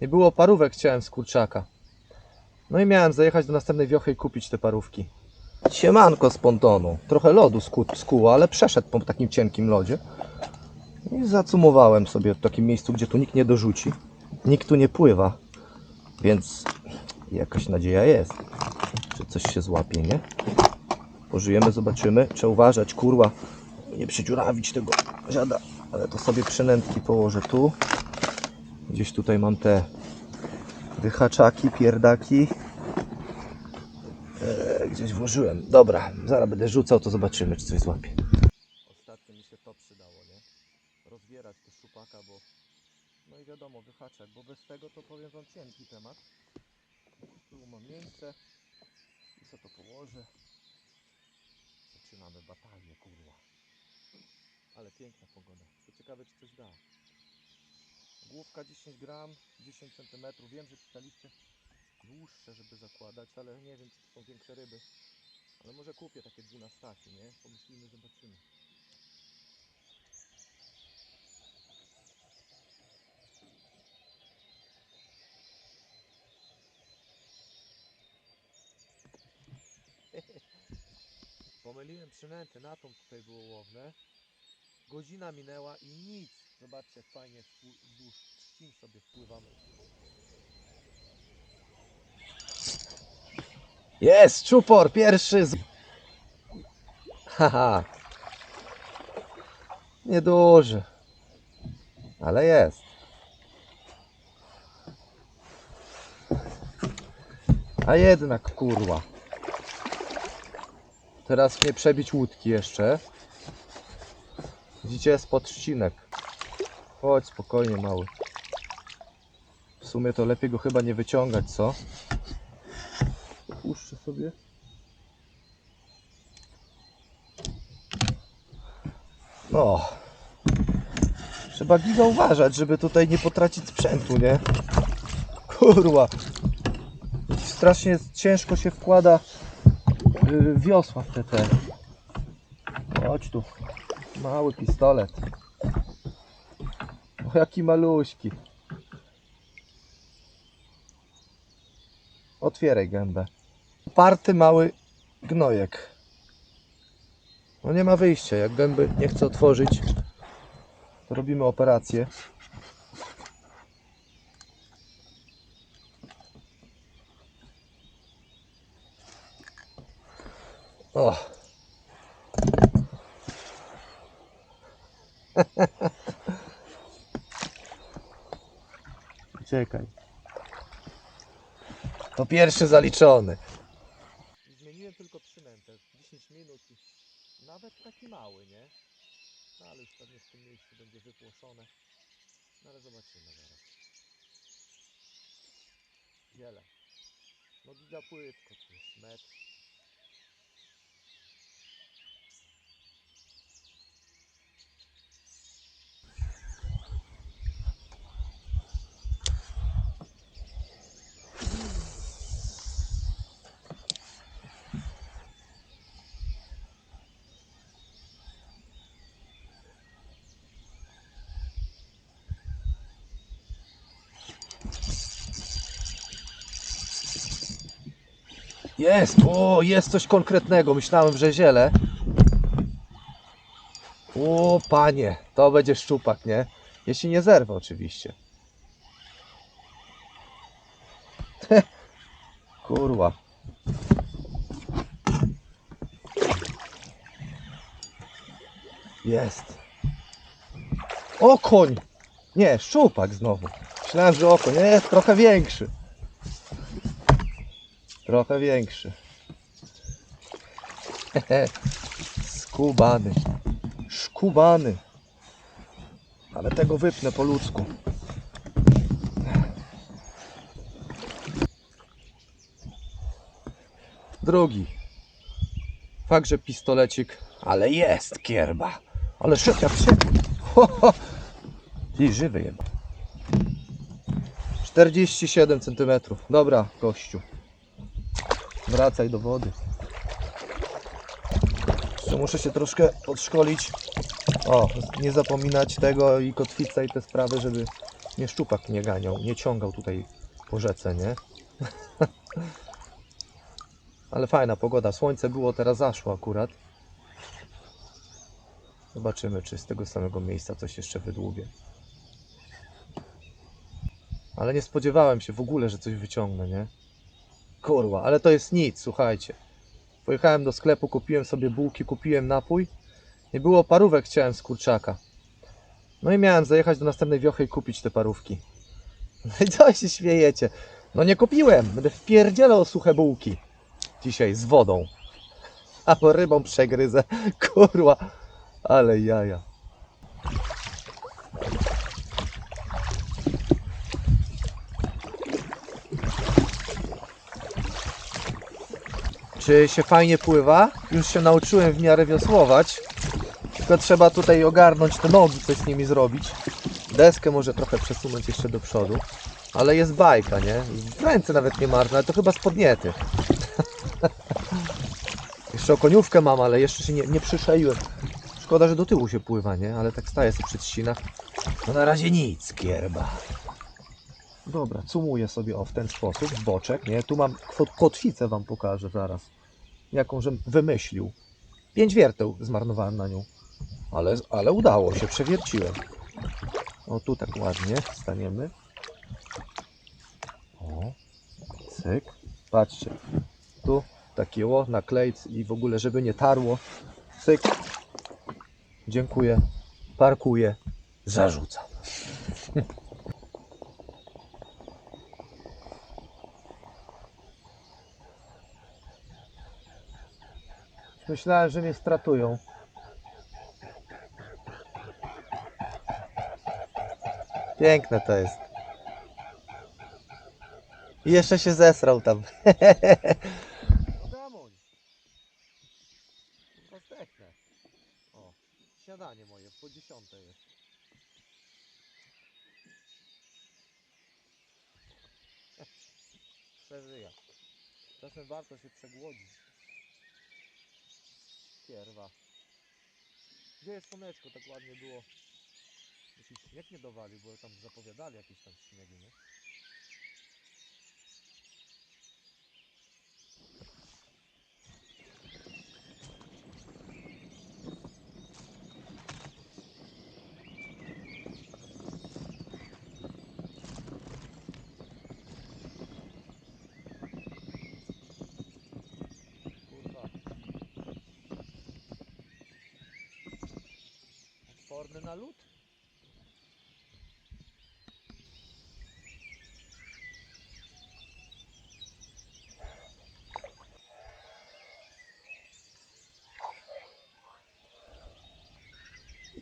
Nie było parówek, chciałem z kurczaka. No i miałem zajechać do następnej wiochy i kupić te parówki. Siemanko z pontonu. Trochę lodu sku- skuło, ale przeszedł po takim cienkim lodzie. I zacumowałem sobie w takim miejscu, gdzie tu nikt nie dorzuci. Nikt tu nie pływa. Więc jakaś nadzieja jest, że coś się złapie, nie? Pożyjemy, zobaczymy. Trzeba uważać, kurwa, nie przydziurawić tego dziada. Ale to sobie przynętki położę tu. Gdzieś tutaj mam te wyhaczaki, pierdaki. Eee, gdzieś włożyłem. Dobra, zaraz będę rzucał, to zobaczymy, czy coś złapie. Ostatnio mi się to przydało, nie? Rozbierać te szupaka, bo no i wiadomo, wyhaczek, bo bez tego to powiem wam cienki temat. Tu mam miejsce i co to położę. Zaczynamy batalię, kurwa. Ale piękna pogoda. To ciekawe, czy coś da. Główka 10 gram, 10 cm. Wiem, że pisaliście dłuższe, żeby zakładać, ale nie wiem, czy to są większe ryby. Ale może kupię takie 12, nie? Pomyślimy, zobaczymy. Pomyliłem przynęty, na tą tutaj było łowne. Godzina minęła i nic. Zobaczcie, fajnie wzdłuż trzcin sobie wpływamy. Jest, czupor, pierwszy z... Haha. Nieduży. Ale jest. A jednak kurwa. Teraz nie przebić łódki jeszcze. Widzicie, spod trzcinek. Chodź spokojnie, mały. W sumie to lepiej go chyba nie wyciągać, co? Puszczę sobie. No. Trzeba giga uważać, żeby tutaj nie potracić sprzętu, nie? Kurwa. Strasznie ciężko się wkłada y, wiosła w te te. Chodź tu. Mały pistolet. O, jaki maluśki. Otwieraj gębę. Party mały gnojek. No nie ma wyjścia. Jak gęby nie chce otworzyć, to robimy operację. O. Czekaj. To pierwszy zaliczony. Zmieniłem tylko przynętę. 10 minut i nawet taki mały, nie? No ale już pewnie w tym miejscu będzie wypłoszone. No ale zobaczymy zaraz. Wiele. No giga płytko tu jest metr. Jest! O, jest coś konkretnego. Myślałem, że ziele. O, panie, to będzie szczupak, nie? Jeśli nie zerwę, oczywiście. Kurwa. Jest. Okoń! Nie, szczupak znowu. Myślałem, że okoń. Nie, jest trochę większy. Trochę większy. Skubany. Szkubany. Ale tego wypnę po ludzku. Drugi. Fakt, że pistolecik, ale jest kierba. Ale szybko jak się. I żywy jeba. 47 cm. Dobra, gościu. Wracaj do wody. Jeszcze muszę się troszkę podszkolić. O, nie zapominać tego i kotwica i te sprawy, żeby Nie szczupak nie ganiał, nie ciągał tutaj po rzece, nie? Ale fajna pogoda, słońce było, teraz zaszło akurat. Zobaczymy, czy z tego samego miejsca coś jeszcze wydłubię. Ale nie spodziewałem się w ogóle, że coś wyciągnę, nie? Kurwa, ale to jest nic, słuchajcie. Pojechałem do sklepu, kupiłem sobie bułki, kupiłem napój. Nie było parówek, chciałem z kurczaka. No i miałem zajechać do następnej wiochy i kupić te parówki. No i co się śmiejecie? No nie kupiłem, będę wpierdzielał suche bułki. Dzisiaj z wodą. Albo rybą przegryzę. Kurwa, ale jaja. Czy się fajnie pływa? Już się nauczyłem w miarę wiosłować. Tylko trzeba tutaj ogarnąć te nogi, coś z nimi zrobić. Deskę może trochę przesunąć jeszcze do przodu. Ale jest bajka, nie? Ręce nawet nie marne, ale to chyba spodniety. jeszcze okoniówkę mam, ale jeszcze się nie, nie przyszeiłem. Szkoda, że do tyłu się pływa, nie? Ale tak staję sobie przy trzcinach. No na razie nic, kierba. Dobra, cumuję sobie o w ten sposób, w boczek, nie? Tu mam kotwicę wam pokażę zaraz. Jaką żem wymyślił. Pięć wierteł zmarnowałem na nią. Ale, ale udało się, przewierciłem. O, tu tak ładnie staniemy. O, cyk. Patrzcie. Tu takie o, naklejc i w ogóle, żeby nie tarło. Cyk. Dziękuję. Parkuję. Zarzucam. Myślałem, że mnie stratują. Piękne to jest. I jeszcze się zesrał tam. Zdechnę. O, śniadanie moje, po dziesiąte jest. Przeżyja. Czasem warto się przegłodzić. Kierwa. Gdzie jest słoneczko? Tak ładnie było. Jakiś śnieg nie dowalił, bo tam zapowiadali jakieś tam śniegi, nie? Kurwa. Odporny na lód?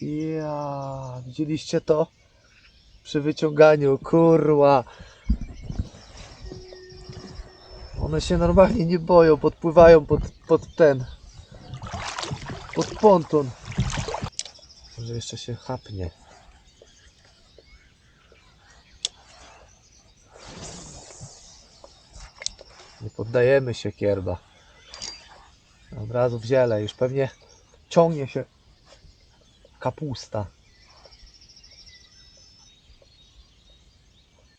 Ja, widzieliście to? Przy wyciąganiu, kurwa. One się normalnie nie boją, podpływają pod, pod ten, pod ponton. Może jeszcze się chapnie. Nie poddajemy się, kierba. Od razu w ziele, już pewnie ciągnie się kapusta.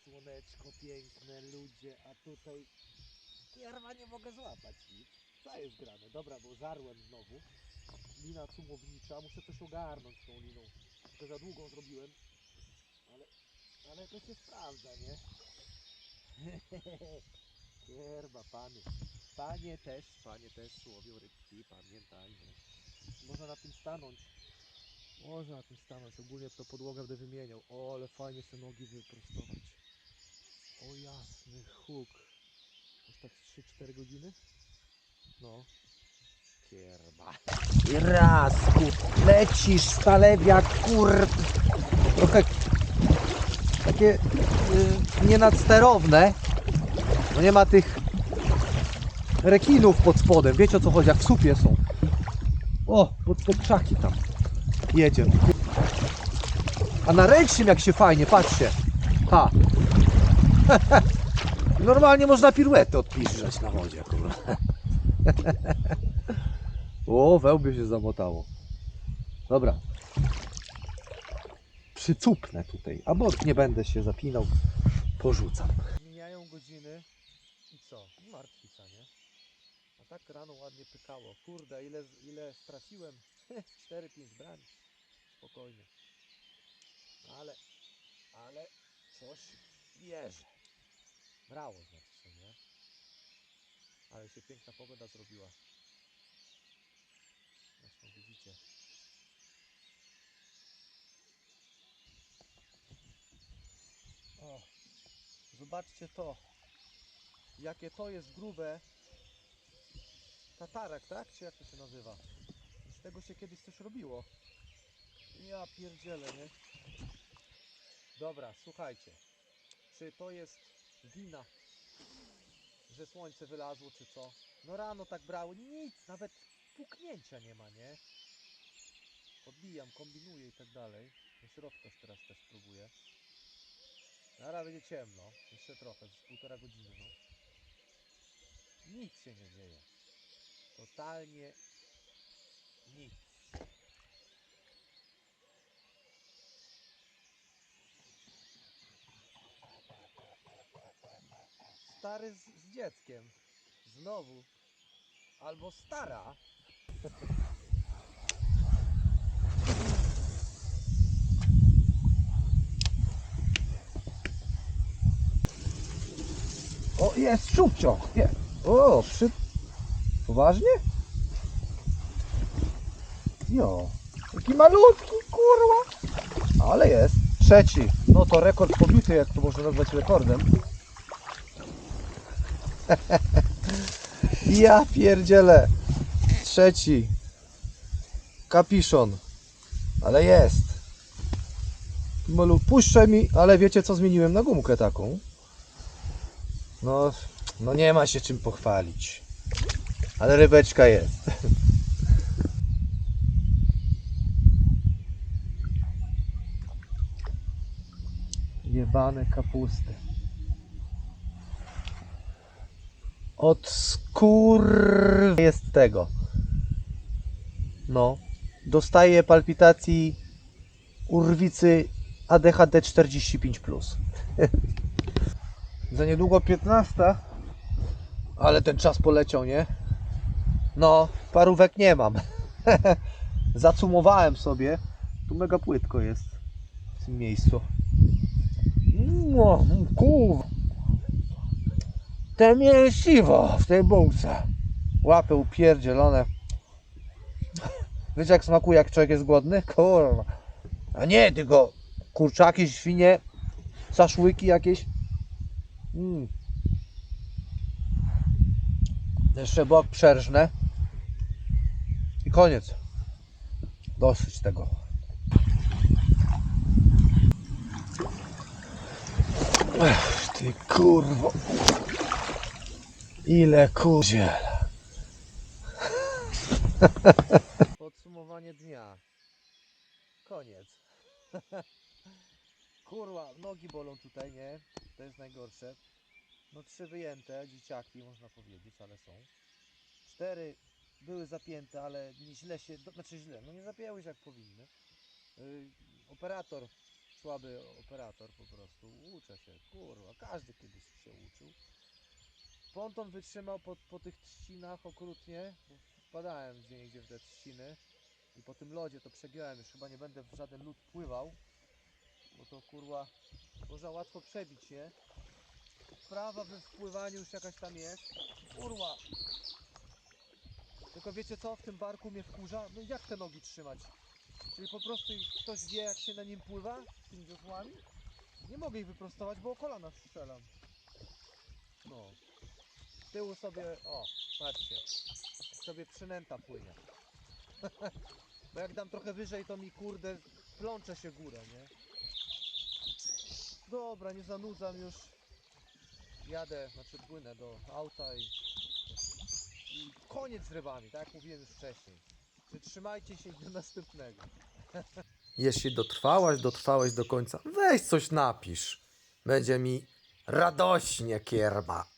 Słoneczko piękne, ludzie, a tutaj kierwa nie mogę złapać. Co jest grane? Dobra, bo żarłem znowu. Lina cumownicza, muszę coś ogarnąć tą liną. To za długą zrobiłem. Ale, ale to się sprawdza, nie? Kierba, pany. Panie też, panie też łowią rybki, pamiętajmy. Można na tym stanąć. Można na tym stanąć. Ogólnie to podłogę będę wymieniał. O, ale fajnie sobie nogi wyprostować. O jasny huk. Już tak z 3-4 godziny? No. I raz, kur... lecisz stalewiak, kur... Trochę takie y, nienadsterowne. No nie ma tych rekinów pod spodem. Wiecie o co chodzi, jak w supie są. O, pod te krzaki tam. Jedzie. A na ręcznym jak się fajnie, patrzcie. Ha. Normalnie można piruetę odpiszczać na wodzie, kurwa. O, wełbie się zamotało. Dobra. przycupnę tutaj, albo nie będę się zapinał, porzucam. Mijają godziny i co? Martwica, nie? A tak rano ładnie pykało. Kurde, ile, ile straciłem? 4-5 brań. Spokojnie. Ale, ale coś bierze. Brało znaczy nie? Ale się piękna pogoda zrobiła. Zresztą widzicie. O, zobaczcie to. Jakie to jest grube. Tatarak, tak? Czy jak to się nazywa? Z tego się kiedyś coś robiło. Ja pierdzielę, nie? Dobra, słuchajcie. Czy to jest wina, że słońce wylazło, czy co? No rano tak brało, nic, nawet puknięcia nie ma, nie? Podbijam, kombinuję i tak dalej. Do środka teraz też spróbuję. Zaraz będzie ciemno. Jeszcze trochę, z półtora godziny, no. Nic się nie dzieje. Totalnie nic. Stary z, z dzieckiem. Znowu. Albo stara. jest szubcio. Nie. O, przy... Poważnie? Jo. Taki malutki, kurwa. Ale jest. Trzeci. No to rekord pobity, jak to można nazwać rekordem. ja pierdzielę. Trzeci. Kapiszon. Ale jest. Malu, puszczaj mi, ale wiecie co zmieniłem na gumkę taką? No, no nie ma się czym pochwalić. Ale rybeczka jest. Jebane kapusty. Od skór jest tego. No. Dostaję palpitacji urwicy ADHD 45+. Za niedługo 15. Ale ten czas poleciał, nie? No, parówek nie mam. Zacumowałem sobie. Tu mega płytko jest w tym miejscu. No, kurwa. Te mięsiwo w tej bułce. Łapy upierdzielone. Wiecie jak smakuje, jak człowiek jest głodny? Kurwa. A nie, tylko kurczaki, świnie, szaszłyki jakieś. Mm. Jeszcze bok przerżnę. I koniec. Dosyć tego. Ech, ty kurwo. Ile kuziela. Podsumowanie dnia. Koniec. Kurwa, nogi bolą tutaj, nie? To jest najgorsze. No trzy wyjęte, dzieciaki można powiedzieć, ale są. Cztery były zapięte, ale źle się, znaczy źle, no nie zapięły się jak powinny. Yy, operator, słaby operator po prostu, uczę się, kurwa, każdy kiedyś się uczył. Ponton wytrzymał po, po tych trzcinach okrutnie, wpadałem gdzie niegdzie w te trzciny i po tym lodzie to przegiąłem, już chyba nie będę w żaden lód pływał, bo to kurwa można łatwo przebić, nie? Prawa we wpływaniu już jakaś tam jest. Kurwa! Tylko wiecie co? W tym barku mnie wkurza? No jak te nogi trzymać? Czyli po prostu ktoś wie jak się na nim pływa? Z tymi wiosłami? Nie mogę ich wyprostować, bo o kolana strzelam. No. Z tyłu sobie, o, patrzcie. Sobie przynęta płynie. bo jak dam trochę wyżej, to mi kurde plącze się górę, nie? Dobra, nie zanudzam już. Jadę, znaczy płynę do auta i, i koniec z rybami, tak jak mówiłem już wcześniej. Trzymajcie się i do następnego. Jeśli dotrwałaś, dotrwałeś do końca, weź coś napisz. Będzie mi radośnie kierba.